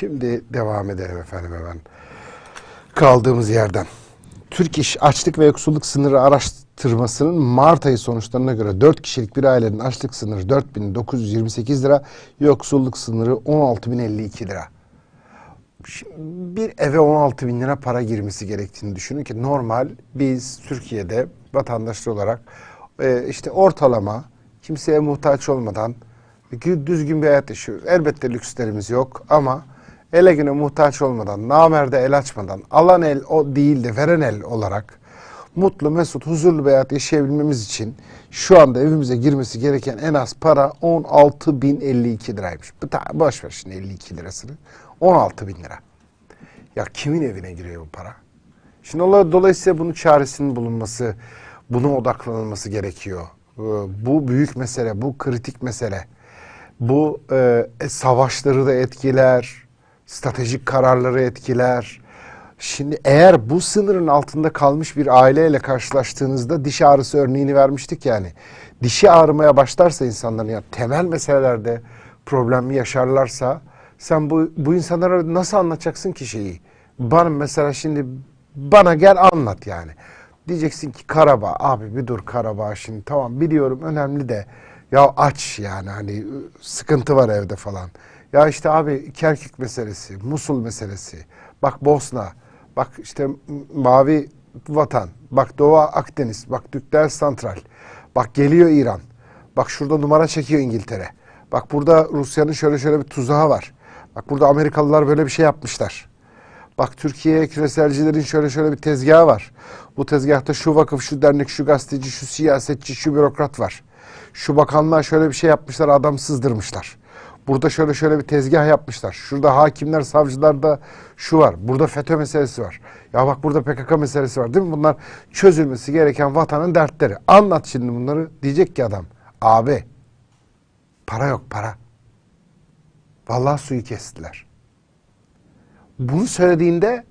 Şimdi devam edelim efendim hemen. Kaldığımız yerden. Türk İş Açlık ve Yoksulluk Sınırı Araştırması'nın Mart ayı sonuçlarına göre 4 kişilik bir ailenin açlık sınırı 4928 lira, yoksulluk sınırı 16052 lira. Şimdi bir eve 16 bin lira para girmesi gerektiğini düşünün ki normal biz Türkiye'de vatandaşlar olarak e, işte ortalama kimseye muhtaç olmadan gü- düzgün bir hayat yaşıyoruz. Elbette lükslerimiz yok ama ele güne muhtaç olmadan, namerde el açmadan, alan el o değil de veren el olarak mutlu, mesut, huzurlu bir hayat yaşayabilmemiz için şu anda evimize girmesi gereken en az para 16.052 liraymış. Boş ver şimdi 52 lirasını. 16 bin lira. Ya kimin evine giriyor bu para? Şimdi ola- dolayısıyla bunun çaresinin bulunması, buna odaklanılması gerekiyor. Ee, Bu büyük mesele, bu kritik mesele. Bu e, savaşları da etkiler, stratejik kararları etkiler. Şimdi eğer bu sınırın altında kalmış bir aileyle karşılaştığınızda diş ağrısı örneğini vermiştik yani. Dişi ağrımaya başlarsa insanların ya temel meselelerde problem yaşarlarsa sen bu, bu insanlara nasıl anlatacaksın ki şeyi? Bana mesela şimdi bana gel anlat yani. Diyeceksin ki Karabağ abi bir dur Karabağ şimdi tamam biliyorum önemli de ya aç yani hani sıkıntı var evde falan. Ya işte abi Kerkük meselesi, Musul meselesi, bak Bosna, bak işte Mavi Vatan, bak Doğu Akdeniz, bak Dükler Santral, bak geliyor İran, bak şurada numara çekiyor İngiltere, bak burada Rusya'nın şöyle şöyle bir tuzağı var, bak burada Amerikalılar böyle bir şey yapmışlar. Bak Türkiye'ye küreselcilerin şöyle şöyle bir tezgahı var. Bu tezgahta şu vakıf, şu dernek, şu gazeteci, şu siyasetçi, şu bürokrat var. Şu bakanlığa şöyle bir şey yapmışlar, adam sızdırmışlar. Burada şöyle şöyle bir tezgah yapmışlar. Şurada hakimler, savcılarda şu var. Burada FETÖ meselesi var. Ya bak burada PKK meselesi var değil mi? Bunlar çözülmesi gereken vatanın dertleri. Anlat şimdi bunları. Diyecek ki adam, abi para yok para. Vallahi suyu kestiler bunu söylediğinde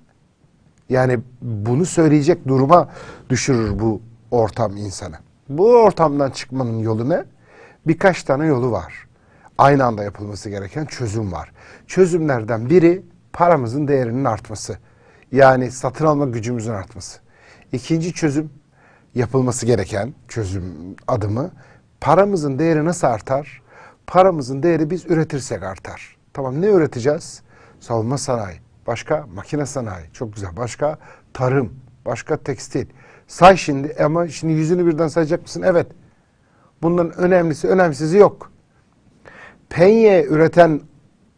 yani bunu söyleyecek duruma düşürür bu ortam insanı. Bu ortamdan çıkmanın yolu ne? Birkaç tane yolu var. Aynı anda yapılması gereken çözüm var. Çözümlerden biri paramızın değerinin artması. Yani satın alma gücümüzün artması. İkinci çözüm yapılması gereken çözüm adımı paramızın değeri nasıl artar? Paramızın değeri biz üretirsek artar. Tamam ne üreteceğiz? Savunma sanayi, başka makine sanayi, çok güzel. Başka tarım, başka tekstil. Say şimdi ama şimdi yüzünü birden sayacak mısın? Evet. Bunların önemlisi, önemsizi yok. Penye üreten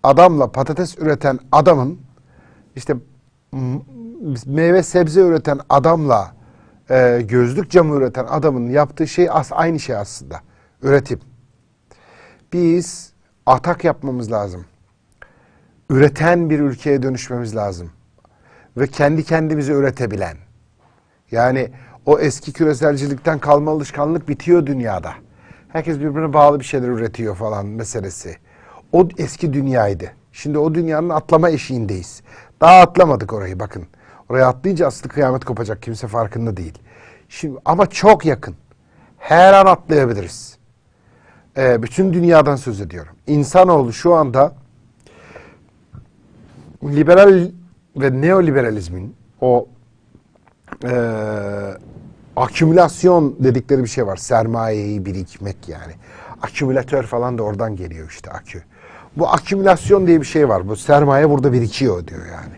adamla patates üreten adamın işte meyve sebze üreten adamla e, gözlük camı üreten adamın yaptığı şey as aynı şey aslında. Üretim. Biz atak yapmamız lazım. Üreten bir ülkeye dönüşmemiz lazım. Ve kendi kendimizi üretebilen. Yani o eski küreselcilikten kalma alışkanlık bitiyor dünyada. Herkes birbirine bağlı bir şeyler üretiyor falan meselesi. O eski dünyaydı. Şimdi o dünyanın atlama eşiğindeyiz. Daha atlamadık orayı bakın. Oraya atlayınca aslı kıyamet kopacak. Kimse farkında değil. Şimdi ama çok yakın. Her an atlayabiliriz. Ee, bütün dünyadan söz ediyorum. İnsanoğlu şu anda liberal ve neoliberalizmin o e, akümülasyon dedikleri bir şey var. Sermayeyi birikmek yani. Akümülatör falan da oradan geliyor işte akü. Bu akümülasyon diye bir şey var. Bu sermaye burada birikiyor diyor yani.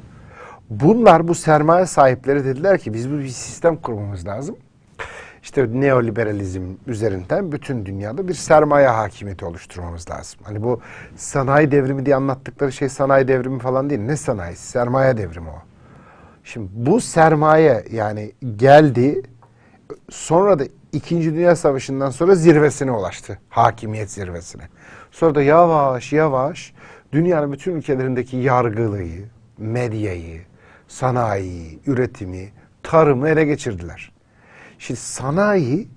Bunlar bu sermaye sahipleri dediler ki biz bu bir sistem kurmamız lazım. İşte neoliberalizm üzerinden bütün dünyada bir sermaye hakimiyeti oluşturmamız lazım. Hani bu sanayi devrimi diye anlattıkları şey sanayi devrimi falan değil. Ne sanayisi? Sermaye devrimi o. Şimdi bu sermaye yani geldi sonra da İkinci Dünya Savaşı'ndan sonra zirvesine ulaştı. Hakimiyet zirvesine. Sonra da yavaş yavaş dünyanın bütün ülkelerindeki yargılıyı, medyayı, sanayiyi, üretimi, tarımı ele geçirdiler. Şimdi sanayi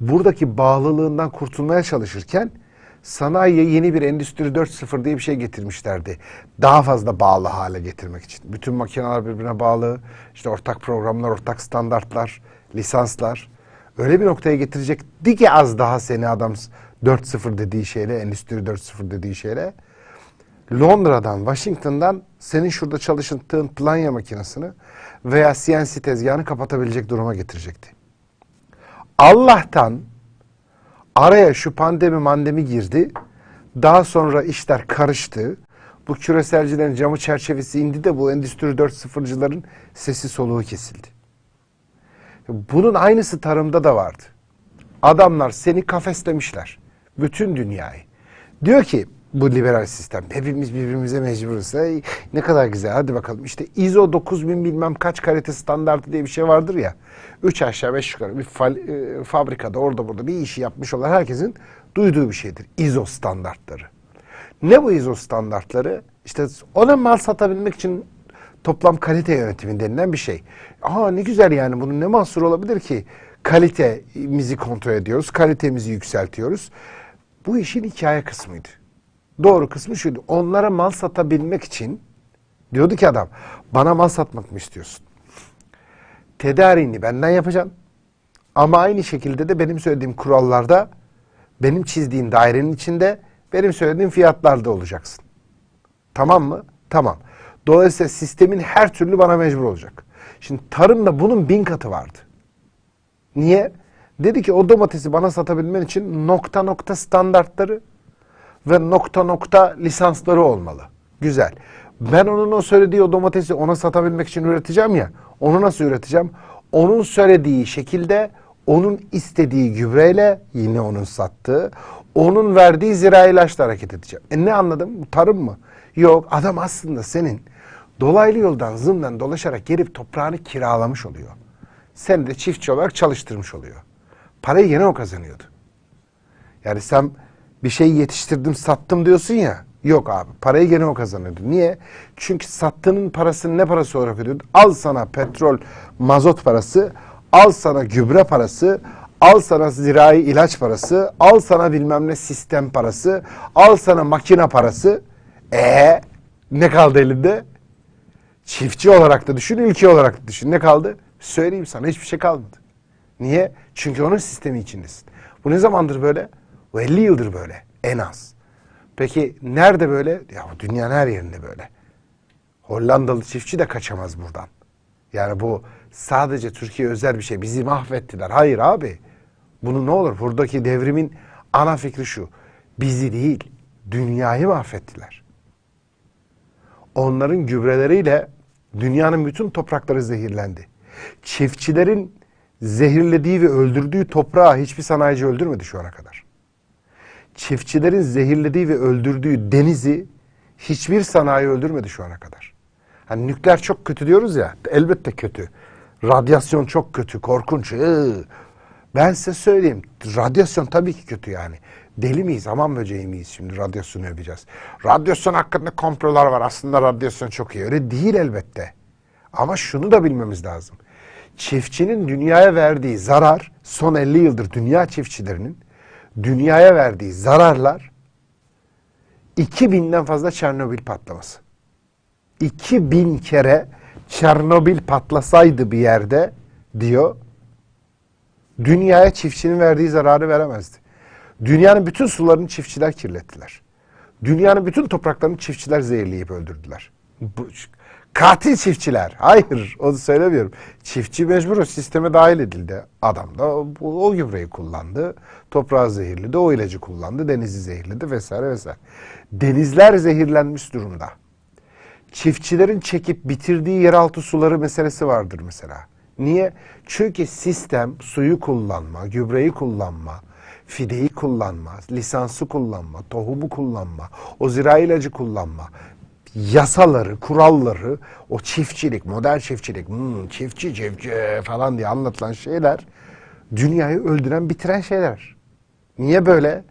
buradaki bağlılığından kurtulmaya çalışırken sanayiye yeni bir endüstri 4.0 diye bir şey getirmişlerdi. Daha fazla bağlı hale getirmek için. Bütün makineler birbirine bağlı. İşte ortak programlar, ortak standartlar, lisanslar. Öyle bir noktaya getirecekti ki az daha seni adam 4.0 dediği şeyle, endüstri 4.0 dediği şeyle. Londra'dan, Washington'dan senin şurada çalıştığın planya makinesini veya CNC tezgahını kapatabilecek duruma getirecekti. Allah'tan araya şu pandemi mandemi girdi. Daha sonra işler karıştı. Bu küreselcilerin camı çerçevesi indi de bu Endüstri 4.0'cıların sesi soluğu kesildi. Bunun aynısı tarımda da vardı. Adamlar seni kafeslemişler. Bütün dünyayı. Diyor ki bu liberal sistem hepimiz birbirimize mecburuz. Ey, ne kadar güzel hadi bakalım. İşte ISO 9000 bilmem kaç kalite standartı diye bir şey vardır ya. Üç aşağı beş yukarı bir fal- e, fabrikada orada burada bir işi yapmış olan herkesin duyduğu bir şeydir. ISO standartları. Ne bu ISO standartları? İşte ona mal satabilmek için toplam kalite yönetimi denilen bir şey. Aa ne güzel yani bunun ne mahsur olabilir ki? Kalitemizi kontrol ediyoruz, kalitemizi yükseltiyoruz. Bu işin hikaye kısmıydı. Doğru kısmı şuydu. Onlara mal satabilmek için diyordu ki adam bana mal satmak mı istiyorsun? Tedariğini benden yapacaksın. Ama aynı şekilde de benim söylediğim kurallarda benim çizdiğim dairenin içinde benim söylediğim fiyatlarda olacaksın. Tamam mı? Tamam. Dolayısıyla sistemin her türlü bana mecbur olacak. Şimdi tarımda bunun bin katı vardı. Niye? Dedi ki o domatesi bana satabilmen için nokta nokta standartları ve nokta nokta lisansları olmalı. Güzel. Ben onun o söylediği o domatesi ona satabilmek için üreteceğim ya. Onu nasıl üreteceğim? Onun söylediği şekilde, onun istediği gübreyle, yine onun sattığı, onun verdiği zira ilaçla hareket edeceğim. E ne anladım? Tarım mı? Yok. Adam aslında senin dolaylı yoldan zımdan dolaşarak gelip toprağını kiralamış oluyor. Seni de çiftçi olarak çalıştırmış oluyor. Parayı yine o kazanıyordu. Yani sen bir şey yetiştirdim sattım diyorsun ya. Yok abi parayı gene o kazanıyordu. Niye? Çünkü sattığının parasını ne parası olarak ödüyordu? Al sana petrol, mazot parası, al sana gübre parası, al sana zirai ilaç parası, al sana bilmem ne sistem parası, al sana makine parası. E ne kaldı elinde? Çiftçi olarak da düşün, ülke olarak da düşün. Ne kaldı? Söyleyeyim sana hiçbir şey kalmadı. Niye? Çünkü onun sistemi içindesin. Bu ne zamandır böyle? Bu 50 yıldır böyle en az. Peki nerede böyle? Ya dünyanın her yerinde böyle. Hollandalı çiftçi de kaçamaz buradan. Yani bu sadece Türkiye özel bir şey. Bizi mahvettiler. Hayır abi. Bunu ne olur? Buradaki devrimin ana fikri şu. Bizi değil, dünyayı mahvettiler. Onların gübreleriyle dünyanın bütün toprakları zehirlendi. Çiftçilerin zehirlediği ve öldürdüğü toprağı hiçbir sanayici öldürmedi şu ana kadar. Çiftçilerin zehirlediği ve öldürdüğü denizi hiçbir sanayi öldürmedi şu ana kadar. Hani nükleer çok kötü diyoruz ya, elbette kötü. Radyasyon çok kötü, korkunç. Ben size söyleyeyim, radyasyon tabii ki kötü yani. Deli miyiz, aman böceği miyiz şimdi radyasyonu öveceğiz. Radyasyon hakkında komplolar var, aslında radyasyon çok iyi. Öyle değil elbette. Ama şunu da bilmemiz lazım. Çiftçinin dünyaya verdiği zarar, son 50 yıldır dünya çiftçilerinin dünyaya verdiği zararlar 2000'den fazla Çernobil patlaması. 2000 kere Çernobil patlasaydı bir yerde diyor dünyaya çiftçinin verdiği zararı veremezdi. Dünyanın bütün sularını çiftçiler kirlettiler. Dünyanın bütün topraklarını çiftçiler zehirleyip öldürdüler. Bu, katil çiftçiler. Hayır onu söylemiyorum. Çiftçi mecbur o sisteme dahil edildi. Adam da o, o gübreyi kullandı. Toprağı zehirledi. O ilacı kullandı. Denizi zehirledi vesaire vesaire. Denizler zehirlenmiş durumda. Çiftçilerin çekip bitirdiği yeraltı suları meselesi vardır mesela. Niye? Çünkü sistem suyu kullanma, gübreyi kullanma, fideyi kullanma, lisansı kullanma, tohumu kullanma, o zirai ilacı kullanma, yasaları, kuralları, o çiftçilik, modern çiftçilik, hmm, çiftçi çiftçi falan diye anlatılan şeyler dünyayı öldüren, bitiren şeyler. Niye böyle?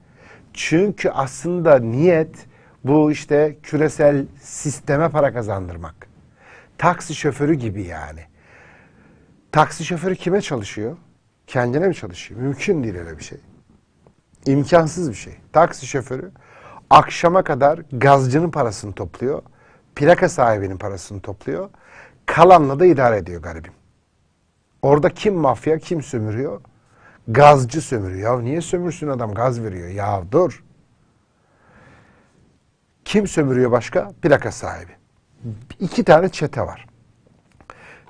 Çünkü aslında niyet bu işte küresel sisteme para kazandırmak. Taksi şoförü gibi yani. Taksi şoförü kime çalışıyor? Kendine mi çalışıyor? Mümkün değil öyle bir şey. İmkansız bir şey. Taksi şoförü akşama kadar gazcının parasını topluyor. Plaka sahibinin parasını topluyor. Kalanla da idare ediyor garibim. Orada kim mafya, kim sömürüyor? Gazcı sömürüyor. Ya niye sömürsün adam gaz veriyor? Ya dur. Kim sömürüyor başka? Plaka sahibi. İki tane çete var.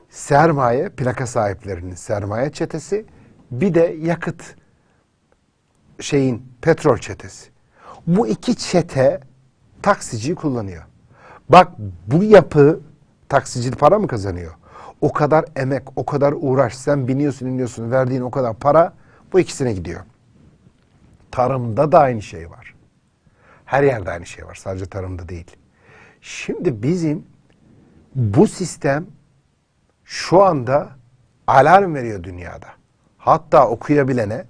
Sermaye, plaka sahiplerinin sermaye çetesi, bir de yakıt şeyin petrol çetesi. Bu iki çete taksiciyi kullanıyor. Bak bu yapı taksici para mı kazanıyor? O kadar emek, o kadar uğraş, sen biniyorsun iniyorsun, verdiğin o kadar para bu ikisine gidiyor. Tarımda da aynı şey var. Her yerde aynı şey var. Sadece tarımda değil. Şimdi bizim bu sistem şu anda alarm veriyor dünyada. Hatta okuyabilene,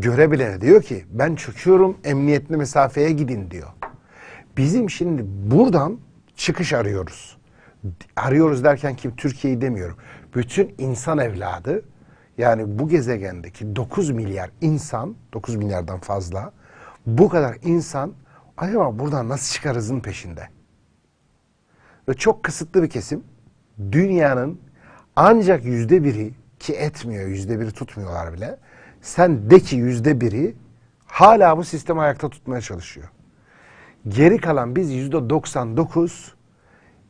görebilene diyor ki ben çöküyorum emniyetli mesafeye gidin diyor. Bizim şimdi buradan çıkış arıyoruz. Arıyoruz derken kim Türkiye'yi demiyorum. Bütün insan evladı yani bu gezegendeki 9 milyar insan, 9 milyardan fazla bu kadar insan acaba buradan nasıl çıkarızın peşinde. Ve çok kısıtlı bir kesim dünyanın ancak yüzde biri ki etmiyor, yüzde biri tutmuyorlar bile. Sen de ki yüzde biri hala bu sistemi ayakta tutmaya çalışıyor. Geri kalan biz yüzde 99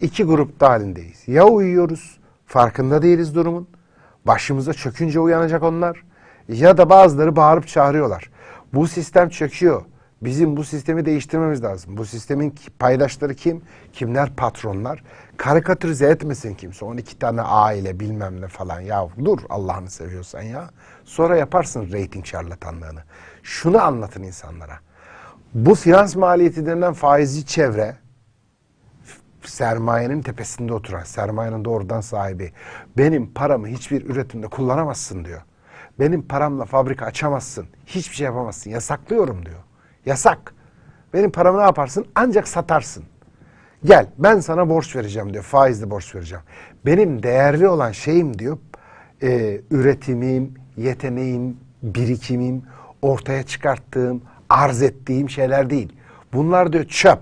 iki grup halindeyiz. Ya uyuyoruz, farkında değiliz durumun. Başımıza çökünce uyanacak onlar. Ya da bazıları bağırıp çağırıyorlar. Bu sistem çöküyor. Bizim bu sistemi değiştirmemiz lazım. Bu sistemin paydaşları kim? Kimler patronlar? Karikatürize etmesin kimse. 12 tane aile bilmem ne falan. Ya dur Allah'ını seviyorsan ya. Sonra yaparsın reyting şarlatanlığını. Şunu anlatın insanlara. Bu finans maliyeti denilen faizci çevre sermayenin tepesinde oturan, sermayenin doğrudan sahibi. Benim paramı hiçbir üretimde kullanamazsın diyor. Benim paramla fabrika açamazsın. Hiçbir şey yapamazsın. Yasaklıyorum diyor. Yasak. Benim paramı ne yaparsın? Ancak satarsın. Gel ben sana borç vereceğim diyor. Faizli borç vereceğim. Benim değerli olan şeyim diyor. e, üretimim, yeteneğim, birikimim, ortaya çıkarttığım, arz ettiğim şeyler değil. Bunlar diyor çöp.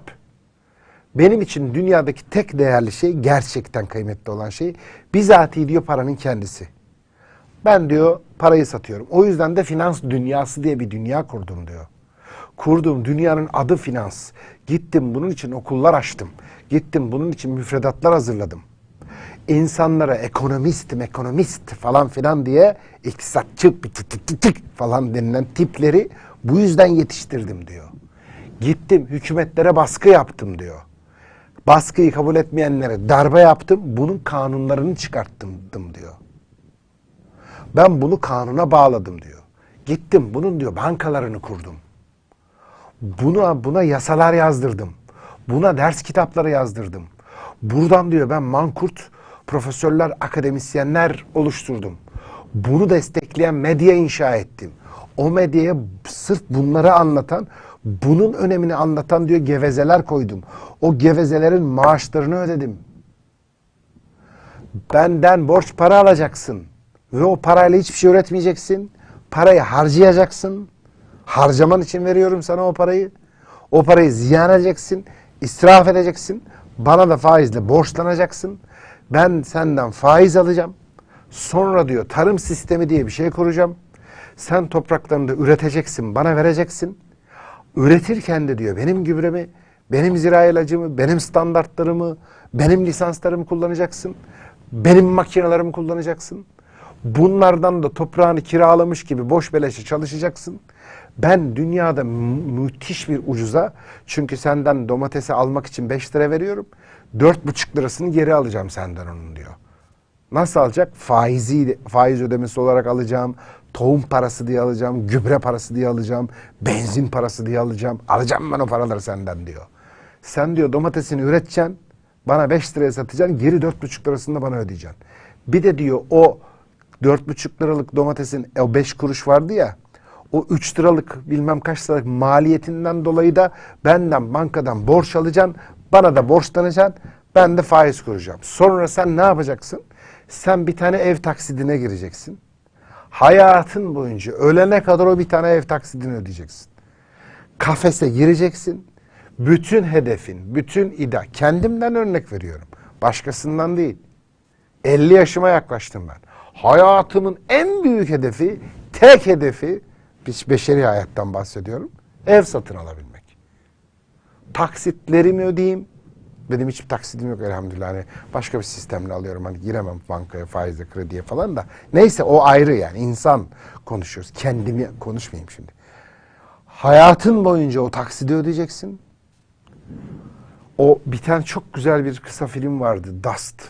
Benim için dünyadaki tek değerli şey gerçekten kıymetli olan şey bizatihi diyor paranın kendisi. Ben diyor parayı satıyorum. O yüzden de finans dünyası diye bir dünya kurdum diyor. Kurduğum dünyanın adı finans. Gittim bunun için okullar açtım. Gittim bunun için müfredatlar hazırladım. İnsanlara ekonomist, ekonomist falan filan diye iktisatçı falan denilen tipleri bu yüzden yetiştirdim diyor. Gittim hükümetlere baskı yaptım diyor. Baskıyı kabul etmeyenlere darbe yaptım. Bunun kanunlarını çıkarttım diyor. Ben bunu kanuna bağladım diyor. Gittim bunun diyor bankalarını kurdum. Buna buna yasalar yazdırdım. Buna ders kitapları yazdırdım. Buradan diyor ben mankurt profesörler, akademisyenler oluşturdum. Bunu destekleyen medya inşa ettim. O medyaya sırf bunları anlatan, bunun önemini anlatan diyor gevezeler koydum. O gevezelerin maaşlarını ödedim. Benden borç para alacaksın. Ve o parayla hiçbir şey üretmeyeceksin. Parayı harcayacaksın. Harcaman için veriyorum sana o parayı. O parayı ziyan edeceksin. israf edeceksin. Bana da faizle borçlanacaksın. Ben senden faiz alacağım. Sonra diyor tarım sistemi diye bir şey kuracağım. Sen topraklarında üreteceksin, bana vereceksin. Üretirken de diyor benim gübremi, benim zira ilacımı, benim standartlarımı, benim lisanslarımı kullanacaksın. Benim makinelerimi kullanacaksın. Bunlardan da toprağını kiralamış gibi boş beleşe çalışacaksın. Ben dünyada mü- müthiş bir ucuza çünkü senden domatesi almak için 5 lira veriyorum. 4,5 lirasını geri alacağım senden onun diyor. Nasıl alacak? Faizi, faiz ödemesi olarak alacağım. Tohum parası diye alacağım. Gübre parası diye alacağım. Benzin parası diye alacağım. Alacağım ben o paraları senden diyor. Sen diyor domatesini üreteceksin. Bana 5 liraya satacaksın. Geri 4,5 lirasını da bana ödeyeceksin. Bir de diyor o 4,5 liralık domatesin o 5 kuruş vardı ya. O 3 liralık bilmem kaç liralık maliyetinden dolayı da benden bankadan borç alacaksın. Bana da borçlanacaksın. Ben de faiz kuracağım. Sonra sen ne yapacaksın? Sen bir tane ev taksidine gireceksin. Hayatın boyunca ölene kadar o bir tane ev taksidini ödeyeceksin. Kafese gireceksin. Bütün hedefin, bütün ida, kendimden örnek veriyorum. Başkasından değil. 50 yaşıma yaklaştım ben. Hayatımın en büyük hedefi, tek hedefi, biz beşeri hayattan bahsediyorum, ev satın alabilmek. taksitlerimi ödeyeyim. Benim hiçbir taksitim yok elhamdülillah. Hani başka bir sistemle alıyorum. Hani giremem bankaya, faize, krediye falan da. Neyse o ayrı yani. insan konuşuyoruz. Kendimi konuşmayayım şimdi. Hayatın boyunca o taksidi ödeyeceksin. O biten çok güzel bir kısa film vardı. Dust.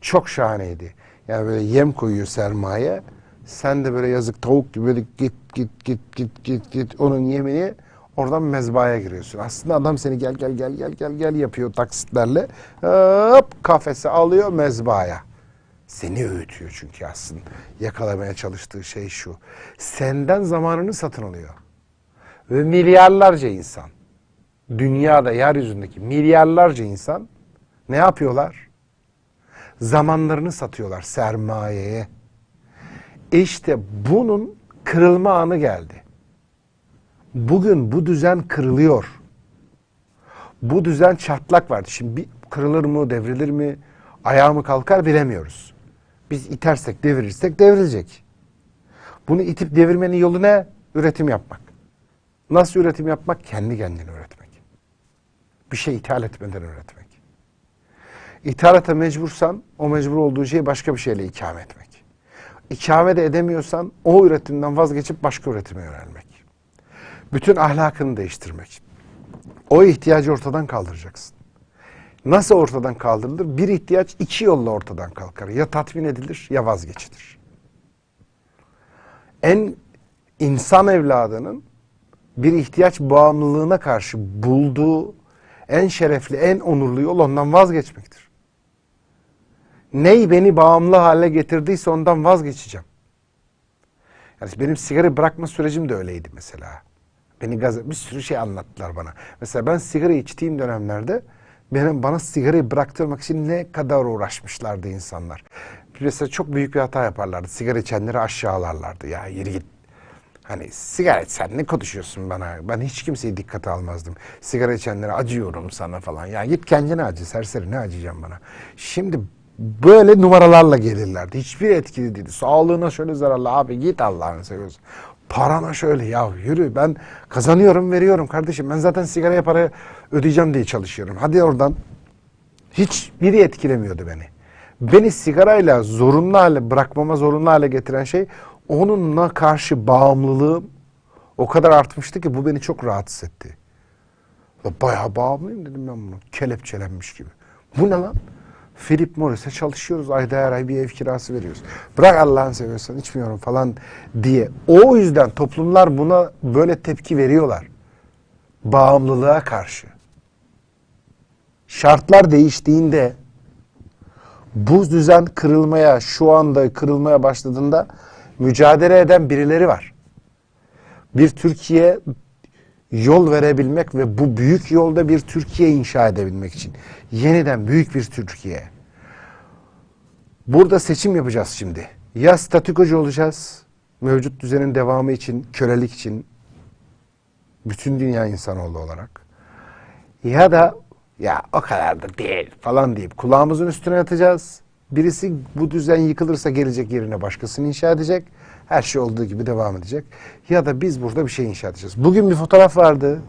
Çok şahaneydi. Yani böyle yem koyuyor sermaye. Sen de böyle yazık tavuk gibi böyle git git git git git git onun yemini oradan mezbahaya giriyorsun. Aslında adam seni gel gel gel gel gel gel yapıyor taksitlerle. Hop kafese alıyor mezbahaya. Seni öğütüyor çünkü aslında. Yakalamaya çalıştığı şey şu. Senden zamanını satın alıyor. Ve milyarlarca insan dünyada yeryüzündeki milyarlarca insan ne yapıyorlar? Zamanlarını satıyorlar sermayeye. İşte bunun kırılma anı geldi. Bugün bu düzen kırılıyor. Bu düzen çatlak vardı. Şimdi bir kırılır mı, devrilir mi, ayağı mı kalkar bilemiyoruz. Biz itersek, devirirsek devrilecek. Bunu itip devirmenin yolu ne? Üretim yapmak. Nasıl üretim yapmak? Kendi kendine üretmek. Bir şey ithal etmeden üretmek. İthalata mecbursan o mecbur olduğun şeyi başka bir şeyle ikame etmek. İkame de edemiyorsan o üretimden vazgeçip başka üretime yönelmek. Bütün ahlakını değiştirmek. O ihtiyacı ortadan kaldıracaksın. Nasıl ortadan kaldırılır? Bir ihtiyaç iki yolla ortadan kalkar. Ya tatmin edilir ya vazgeçilir. En insan evladının bir ihtiyaç bağımlılığına karşı bulduğu en şerefli, en onurlu yol ondan vazgeçmektir. Ney beni bağımlı hale getirdiyse ondan vazgeçeceğim. Yani benim sigara bırakma sürecim de öyleydi mesela. Beni gaz bir sürü şey anlattılar bana. Mesela ben sigara içtiğim dönemlerde benim bana sigarayı bıraktırmak için ne kadar uğraşmışlardı insanlar. Mesela çok büyük bir hata yaparlardı. Sigara içenleri aşağılarlardı. Ya yürü git Hani sigara içsen ne konuşuyorsun bana? Ben hiç kimseyi dikkate almazdım. Sigara içenlere acıyorum sana falan. Ya git kendine acı serseri ne acıyacağım bana? Şimdi böyle numaralarla gelirlerdi. Hiçbir etkili değil. Sağlığına şöyle zararlı abi git Allah'ını seviyorsun. Parana şöyle ya yürü ben kazanıyorum veriyorum kardeşim. Ben zaten sigaraya para ödeyeceğim diye çalışıyorum. Hadi oradan. Hiçbiri etkilemiyordu beni. Beni sigarayla zorunlu hale bırakmama zorunlu hale getiren şey onunla karşı bağımlılığım o kadar artmıştı ki bu beni çok rahatsız etti. Ya Bayağı bağımlıyım dedim ben bunu. Kelepçelenmiş gibi. Bu ne lan? Philip Morris'e çalışıyoruz. Ayda her ay bir ev kirası veriyoruz. Bırak Allah'ını seviyorsan içmiyorum falan diye. O yüzden toplumlar buna böyle tepki veriyorlar. Bağımlılığa karşı. Şartlar değiştiğinde bu düzen kırılmaya, şu anda kırılmaya başladığında mücadele eden birileri var. Bir Türkiye yol verebilmek ve bu büyük yolda bir Türkiye inşa edebilmek için. Yeniden büyük bir Türkiye. Burada seçim yapacağız şimdi. Ya statükocu olacağız, mevcut düzenin devamı için, kölelik için, bütün dünya insanoğlu olarak. Ya da ya o kadar da değil falan deyip kulağımızın üstüne yatacağız. Birisi bu düzen yıkılırsa gelecek yerine başkasını inşa edecek. Her şey olduğu gibi devam edecek. Ya da biz burada bir şey inşa edeceğiz. Bugün bir fotoğraf vardı.